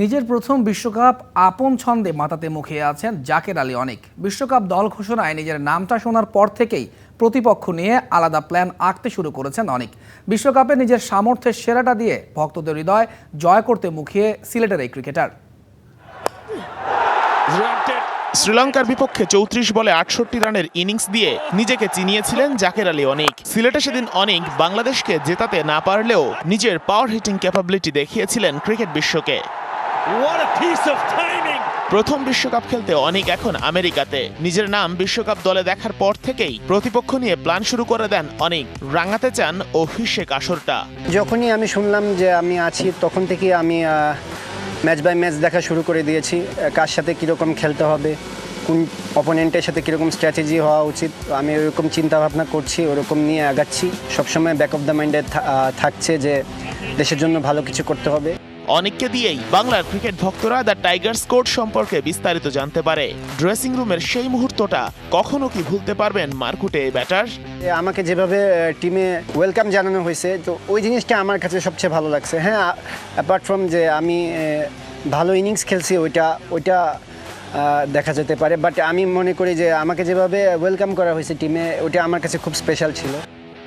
নিজের প্রথম বিশ্বকাপ আপন ছন্দে মাতাতে মুখিয়ে আছেন জাকের আলী অনেক। বিশ্বকাপ দল ঘোষণায় নিজের নামটা শোনার পর থেকেই প্রতিপক্ষ নিয়ে আলাদা প্ল্যান আঁকতে শুরু করেছেন অনেক। বিশ্বকাপে নিজের সামর্থ্যের সেরাটা দিয়ে ভক্তদের হৃদয় জয় করতে মুখিয়ে সিলেটের এই ক্রিকেটার। শ্রীলঙ্কার বিপক্ষে চৌত্রিশ বলে আটষট্টি রানের ইনিংস দিয়ে নিজেকে চিনিয়েছিলেন জাকের আলী অনেক। সিলেটে সেদিন অনেক বাংলাদেশকে জেতাতে না পারলেও নিজের পাওয়ার হিটিং ক্যাপাবিলিটি দেখিয়েছিলেন ক্রিকেট বিশ্বকে। প্রথম বিশ্বকাপ খেলতে অনেক এখন আমেরিকাতে। নিজের নাম বিশ্বকাপ দলে দেখার পর থেকেই প্রতিপক্ষ নিয়ে প্ল্যান শুরু করে দেন অনেক। রাঙাতে চান অভিষেক আসরটা। যখনই আমি শুনলাম যে আমি আছি তখন থেকে আমি ম্যাচ বাই ম্যাচ দেখা শুরু করে দিয়েছি কার সাথে কীরকম খেলতে হবে কোন অপোনেন্টের সাথে কীরকম স্ট্র্যাটেজি হওয়া উচিত আমি ওরকম চিন্তা ভাবনা করছি ওরকম নিয়ে আগাচ্ছি। সবসময় ব্যাক অফ দ্য মাইন্ডে থাকছে যে দেশের জন্য ভালো কিছু করতে হবে। অনেককে দিয়েই বাংলার ক্রিকেট ভক্তরা দ্য টাইগার্স কোড সম্পর্কে বিস্তারিত জানতে পারে। ড্রেসিং রুমের সেই মুহূর্তটা কখনো কি ভুলতে পারবেন মারকুটে ব্যাটার আমাকে যেভাবে টিমে ওয়েলকাম জানানো হয়েছে, তো ওই জিনিসটা আমার কাছে সবচেয়ে ভালো লাগছে। হ্যাঁ অ্যাপার্ট ফ্রম যে আমি ভালো ইনিংস খেলছি, ওইটা ওইটা দেখা যেতে পারে বাট আমি মনে করি যে আমাকে যেভাবে ওয়েলকাম করা হয়েছে টিমে ওইটা আমার কাছে খুব স্পেশাল ছিল।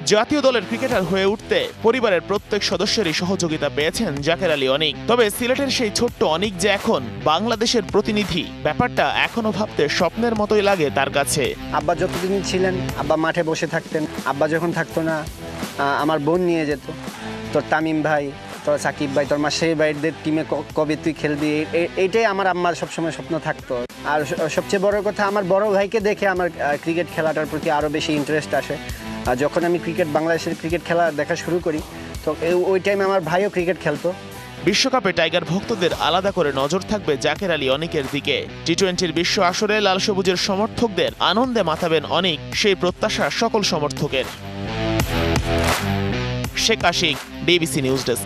জাতীয় দলের ক্রিকেটার হয়ে উঠতে পরিবারের প্রত্যেক সদস্যেরই সহযোগিতা পেয়েছেন জাকের আলী অনিক। তবে সিলেটের সেই ছোট্ট অনিক যে এখন বাংলাদেশের প্রতিনিধি, ব্যাপারটা এখনও ভাবতে স্বপ্নের মতোই লাগে তার কাছে। আব্বা যতদিন ছিলেন, আব্বা মাঠে বসে থাকতেন, আব্বা যখন থাকতো না আমার বোন নিয়ে যেত। তোর তামিম ভাই, তোর সাকিব ভাই, তোর মাসের ভাইদের টিমে কবে তুই খেলবি? এইটাই আমার আম্মার সবসময় স্বপ্ন থাকতো। আর সবচেয়ে বড় কথা, আমার বড় ভাইকে দেখে আমার ক্রিকেট খেলাটার প্রতি আরও বেশি ইন্টারেস্ট আসে। আর যখন আমি ক্রিকেট বাংলাদেশের ক্রিকেট খেলা দেখা শুরু করি, তো ওই টাইমে আমার ভাইও ক্রিকেট খেলতো। বিশ্বকাপে টাইগার ভক্তদের আলাদা করে নজর থাকবে জাকের আলী অনেকের দিকে। টি টোয়েন্টির বিশ্ব আসরে লাল সবুজের সমর্থকদের আনন্দে মাতাবেন অনেক, সেই প্রত্যাশা সকল সমর্থকের। Sheikh Ashiq DBC news desk